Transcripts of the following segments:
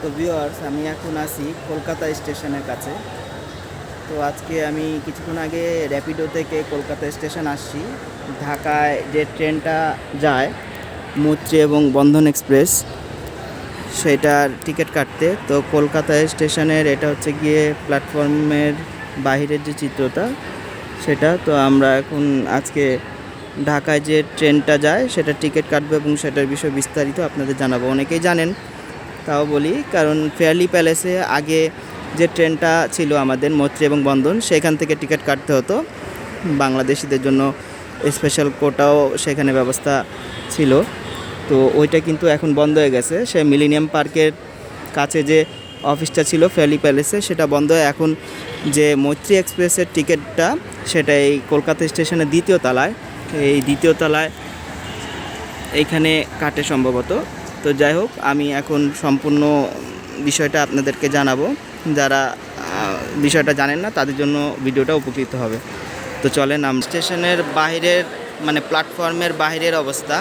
তো ভিউয়ার্স আমি এখন আছি কলকাতা স্টেশনের কাছে। তো আজকে আমি কিছুক্ষণ আগে র্যাপিডো থেকে কলকাতা স্টেশন আসছি। ঢাকায় যে ট্রেনটা যায় মৈত্রী এবং বন্ধন এক্সপ্রেস, সেটার টিকিট কাটতে। তো কলকাতা স্টেশনের এটা হচ্ছে গিয়ে প্ল্যাটফর্মের বাহিরের যে চিত্রটা, সেটা। তো আমরা এখন আজকে ঢাকায় যে ট্রেনটা যায় সেটা টিকিট কাটবো এবং সেটার বিষয়ে বিস্তারিত আপনাদের জানাব। অনেকেই জানেন তাও বলি, কারণ ফেয়ারলি প্যালেসে আগে যে ট্রেনটা ছিল আমাদের মৈত্রী এবং বন্ধন সেখান থেকে টিকিট কাটতে হতো। বাংলাদেশিদের জন্য স্পেশাল কোটাও সেখানে ব্যবস্থা ছিল। তো ওইটা কিন্তু এখন বন্ধ হয়ে গেছে। সে মিলিনিয়াম পার্কের কাছে যে অফিসটা ছিল ফেয়ারলি প্যালেসে, সেটা বন্ধ হয়ে এখন যে মৈত্রী এক্সপ্রেসের টিকিটটা, সেটা এই কলকাতা স্টেশনের দ্বিতীয় তলায়, এই দ্বিতীয় তলায় এইখানে কাটে সম্ভবত। তো যাই হোক, আমি এখন সম্পূর্ণ বিষয়টা আপনাদেরকে জানাব। যারা বিষয়টা জানেন না, তাদের জন্য ভিডিওটা উপকৃত হবে। তো চলেন, আম স্টেশনের বাইরের মানে প্ল্যাটফর্মের বাইরের অবস্থা।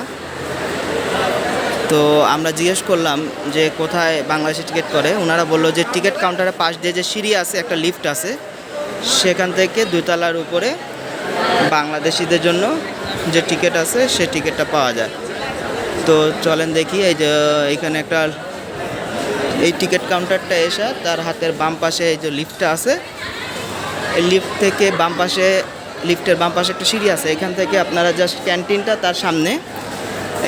তো আমরা জিজ্ঞেস করলাম যে কোথায় বাংলাদেশে টিকিট করে? ওনারা বলল যে টিকিট কাউন্টারের পাশ দিয়ে যে সিঁড়ি আছে, একটা লিফট আছে, সেখান থেকে দুতলার উপরে বাংলাদেশিদের জন্য যে টিকিট আছে, সে টিকিটটা পাওয়া যায়। তো চলেন দেখি, এই যে, এখানে একটা, এই টিকিট কাউন্টারটা এসে তার হাতের বাম পাশে এই যে লিফটটা আছে, এই লিফট থেকে বাম পাশে, লিফটের বাম পাশে একটা সিঁড়ি আছে, এখান থেকে আপনারা জাস্ট ক্যান্টিনটা তার সামনে,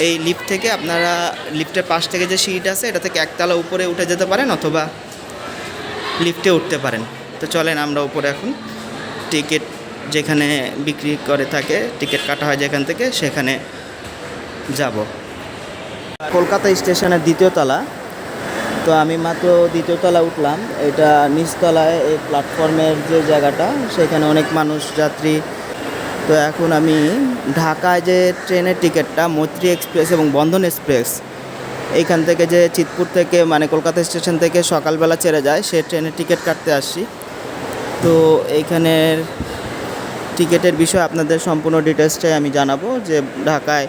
এই লিফট থেকে আপনারা লিফটের পাশ থেকে যে সিঁড়িটা আছে, এটা থেকে একতলা উপরে উঠে যেতে পারেন অথবা লিফটে উঠতে পারেন। তো চলেন আমরা উপরে এখন, টিকিট যেখানে বিক্রি করে থাকে, টিকিট কাটা হয় যেখান থেকে, সেখানে যাব। কলকাতা স্টেশনের দ্বিতীয় তলা। তো আমি মাত্র দ্বিতীয় তলা উঠলাম। এটা নিচতলায় এই প্ল্যাটফর্মের যে জায়গাটা, সেখানে অনেক মানুষ, যাত্রী। তো এখন আমি ঢাকায় যে ট্রেনের টিকিটটা, মৈত্রী এক্সপ্রেস এবং বন্ধন এক্সপ্রেস, এইখান থেকে যে চিতপুর থেকে মানে কলকাতা স্টেশন থেকে সকালবেলা ছেড়ে যায়, সে ট্রেনের টিকিট কাটতে আসছি তো এইখানের টিকিটের বিষয়ে আপনাদের সম্পূর্ণ ডিটেলসটাই আমি জানাব যে ঢাকায়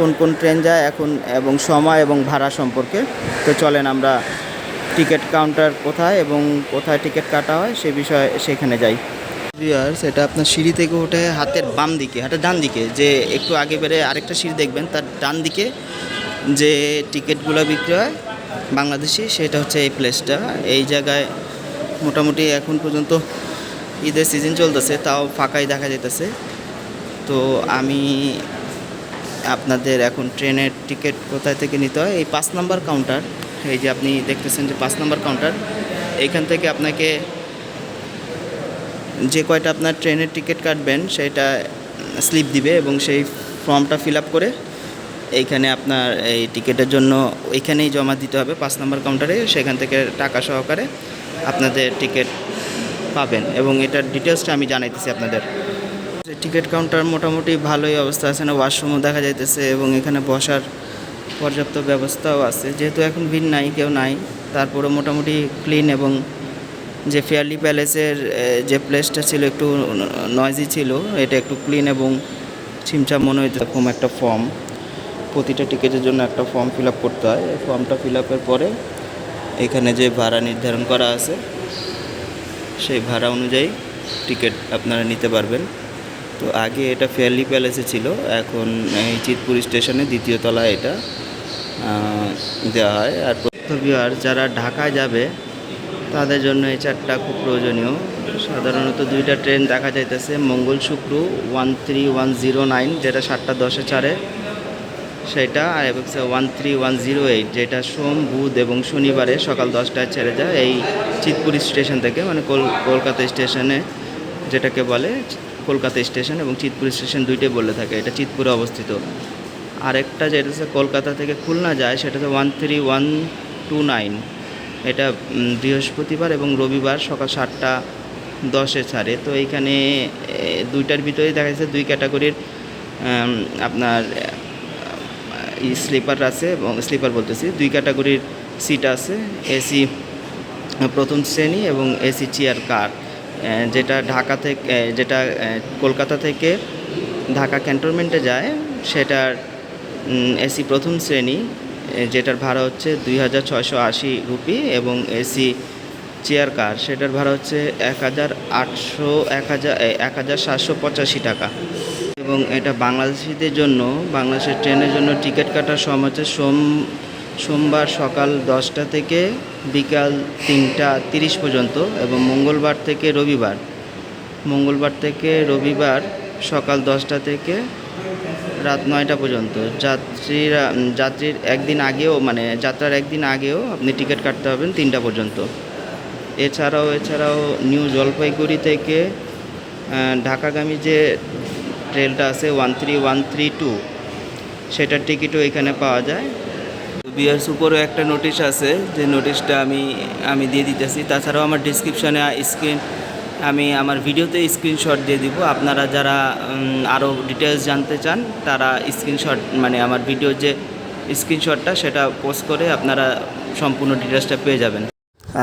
কোন কোন ট্রেন যায় এখন এবং সময় এবং ভাড়া সম্পর্কে। তো চলেন আমরা টিকিট কাউন্টার কোথায় এবং কোথায় টিকিট কাটা হয় সে বিষয়ে সেখানে যাই। ভিউয়ার্স এটা আপনার সিঁড়ি থেকে উঠে হাতের বাম দিকে, হাতের ডান দিকে, যে একটু আগে বেড়ে আরেকটা সিঁড়ি দেখবেন, তার ডান দিকে যে টিকিটগুলো বিক্রি হয় বাংলাদেশি, সেটা হচ্ছে এই প্লেসটা এই জায়গায় মোটামুটি এখন পর্যন্ত ঈদের সিজন চলতেছে, তাও ফাঁকাই দেখা যেতেছে তো আমি আপনাদের এখন ট্রেনের টিকিট কোথায় থেকে নিতে হয়? এই পাঁচ নাম্বার কাউন্টার এই যে আপনি দেখতেছেন যে পাঁচ নাম্বার কাউন্টার এইখান থেকে আপনাকে যে কয়টা আপনার ট্রেনের টিকিট কাটবেন সেটা স্লিপ দিবে এবং সেই ফর্মটা ফিল আপ করে এইখানে আপনার এই টিকিটের জন্য ওইখানেই জমা দিতে হবে পাঁচ নাম্বার কাউন্টারে সেখান থেকে টাকা সহকারে আপনাদের টিকিট পাবেন এবং এটার ডিটেলসটা আমি জানাইতেছি আপনাদের। টিকিট কাউন্টার মোটামুটি ভালোই অবস্থা আছে না ওয়াশরুমও দেখা যাইতেছে এবং এখানে বসার পর্যাপ্ত ব্যবস্থাও আছে। যেহেতু এখন ভিড় নাই, কেউ নাই তারপরে মোটামুটি ক্লিন এবং যে ফেয়ারলি প্যালেসের যে প্লেসটা ছিল একটু নয়েজি ছিল, এটা একটু ক্লিন এবং ছিমছাম মনে হইতে এরকম একটা ফর্ম প্রতিটা টিকিটের জন্য একটা ফর্ম ফিল আপ করতে হয়। এই ফর্মটা ফিল আপের পরে এখানে যে ভাড়া নির্ধারণ করা আছে, সেই ভাড়া অনুযায়ী টিকিট আপনারা নিতে পারবেন। তো আগে এটা ফেয়ারলি প্যালেসে ছিল, এখন এই চিতপুর স্টেশনে দ্বিতীয় তলায় এটা দেওয়া হয়। আর আর যারা ঢাকায় যাবে, তাদের জন্য এই চারটা খুব প্রয়োজনীয়। সাধারণত দুইটা ট্রেন দেখা যাইতেছে, মঙ্গল শুক্র one three one zero nine যেটা সাতটা দশে ছাড়ে, সেটা, আর one three one zero eight যেটা সোম, বুধ এবং শনিবারে সকাল দশটায় ছেড়ে যায়। এই চিতপুর স্টেশন থেকে মানে কল- কলকাতা স্টেশনে, যেটাকে বলে কলকাতা স্টেশন এবং চিতপুর স্টেশন দুইটাই বলে থাকে, এটা চিতপুরে অবস্থিত। আরেকটা যেটা হচ্ছে কলকাতা থেকে খুলনা যায় সেটা হচ্ছে one three one two nine এটা বৃহস্পতিবার এবং রবিবার সকাল সাতটা দশে ছাড়ে। তো এইখানে দুইটার ভিতরেই দেখা যাচ্ছে দুই ক্যাটাগরির আপনার স্লিপার আছে এবং স্লিপার বলতেছি। দুই ক্যাটাগরির সিট আছে, এসি প্রথম শ্রেণি এবং এসি চেয়ার কার। যেটা ঢাকা থেকে যেটা কলকাতা থেকে ঢাকা ক্যান্টনমেন্টে যায়, সেটার এসি প্রথম শ্রেণি যেটার ভাড়া হচ্ছে দুই হাজার ছয়শো আশি রুপি এবং এসি চেয়ার কার সেটার ভাড়া হচ্ছে এক হাজার আটশো, এক হাজার এক হাজার সাতশো পঁচাশি টাকা। এবং এটা বাংলাদেশিদের জন্য, বাংলাদেশের ট্রেনের জন্য টিকিট কাটার সময় হচ্ছে সোম সোমবার সকাল দশটা থেকে বিকাল তিনটা তিরিশ পর্যন্ত এবং মঙ্গলবার থেকে রবিবার। মঙ্গলবার থেকে রবিবার সকাল দশটা থেকে রাত নয়টা পর্যন্ত। যাত্রীরা যাত্রীর একদিন আগেও মানে যাত্রার একদিন আগেও আপনি টিকিট কাটতে হবেন তিনটা পর্যন্ত। এছাড়াও এছাড়াও নিউ জলপাইগুড়ি থেকে ঢাকাগামী যে ট্রেনটা আছে one three one three two, সেটার টিকিটও এখানে পাওয়া যায়। বিয়ার্স উপরেও একটা নোটিশ আছে, যে নোটিশটা আমি আমি দিয়ে দিতেছি। তাছাড়াও আমার ডিসক্রিপশানে স্ক্রিন আমি আমার ভিডিওতে স্ক্রিনশট দিয়ে দিব। আপনারা যারা আরও ডিটেলস জানতে চান, তারা স্ক্রিনশট মানে আমার ভিডিওর যে স্ক্রিনশটটা সেটা পোস্ট করে আপনারা সম্পূর্ণ ডিটেলসটা পেয়ে যাবেন।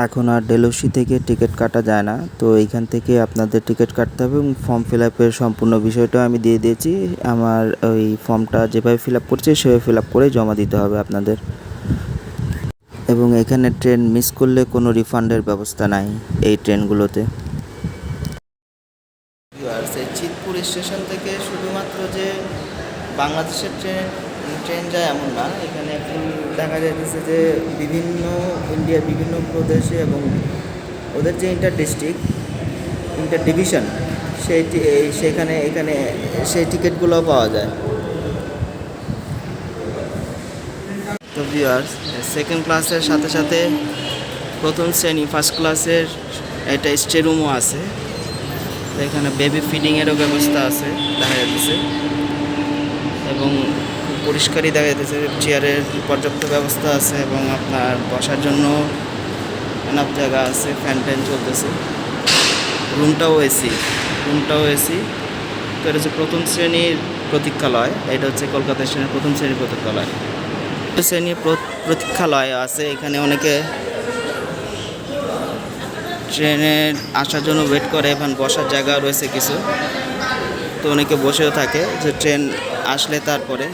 এখন আর ডেলোসি থেকে টিকিট কাটা যায় না। তো এইখান থেকে আপনাদের টিকিট কাটতে হবে এবং ফর্ম ফিল আপের সম্পূর্ণ বিষয়টা আমি দিয়ে দিয়েছি। আমার ওই ফর্মটা যেভাবে ফিল আপ করছে, সেভাবে ফিল আপ করে জমা দিতে হবে আপনাদের। এবং এখানে ট্রেন মিস করলে কোনো রিফান্ডের ব্যবস্থা নাই এই ট্রেনগুলোতে চিতপুর স্টেশন থেকে শুধুমাত্র যে বাংলাদেশের ট্রেন ট্রেন যায় এমন না। এখানে দেখা যাচ্ছে যে বিভিন্ন ইন্ডিয়ার বিভিন্ন প্রদেশে এবং ওদের যে ইন্টার ডিস্ট্রিক্ট ইন্টার ডিভিশন সেই সেখানে, এখানে সেই টিকিটগুলো পাওয়া যায়। তো ভিউয়ার্স সেকেন্ড ক্লাসের সাথে সাথে প্রথম শ্রেণি ফার্স্ট ক্লাসের একটা স্টে রুমও আছে। এখানে বেবি ফিডিংয়েরও ব্যবস্থা আছে, দেখা যাচ্ছে এবং পরিষ্কারই দেখা যাচ্ছে চেয়ারের পর্যাপ্ত ব্যবস্থা আছে এবং আপনার বসার জন্য এনাফ জায়গা আছে ফ্যান ট্যান চলতেছে রুমটাও এসি রুমটাও এসি তো এটা হচ্ছে প্রথম শ্রেণির প্রতীক্ষালয়, এটা হচ্ছে কলকাতা স্টেশনের প্রথম শ্রেণির প্রতীক্ষালয়। শ্রেণির প্র- প্রতীক্ষালয় আছে, এখানে অনেকে ট্রেনে আসার জন্য ওয়েট করে, এখন বসার জায়গা রয়েছে কিছু। তো অনেকে বসেও থাকে যে ট্রেন আসলে তারপরে।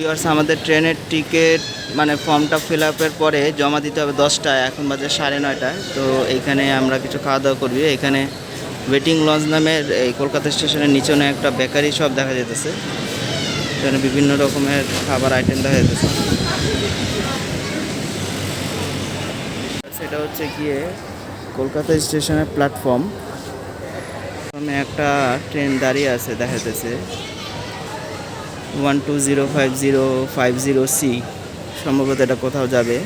Viewers, আমাদের ট্রেনের টিকিট মানে ফর্মটা ফিল আপের পরে জমা দিতে হবে দশটায় এখন বাজে সাড়ে নয়টায় তো এইখানে আমরা কিছু খাওয়া দাওয়া করবি। এখানে ওয়েটিং লঞ্চ নামের এই কলকাতা স্টেশনের নিচনে একটা বেকারি শপ দেখা যেতেছে এখানে বিভিন্ন রকমের খাবার আইটেম দেখা যেতেছে সেটা হচ্ছে গিয়ে কলকাতা স্টেশনের প্ল্যাটফর্ম একটা ট্রেন দাঁড়িয়ে আছে দেখা যাচ্ছে one two zero five zero five zero C সম্ভবত এটা কোথাও যাবে।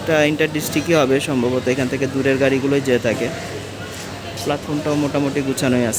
এটা ইন্টার ডিস্ট্রিক্টই হবে সম্ভবত, এখান থেকে দূরের গাড়িগুলোই যেয়ে থাকে। প্ল্যাটফর্মটাও মোটামুটি গুছানোই আছে।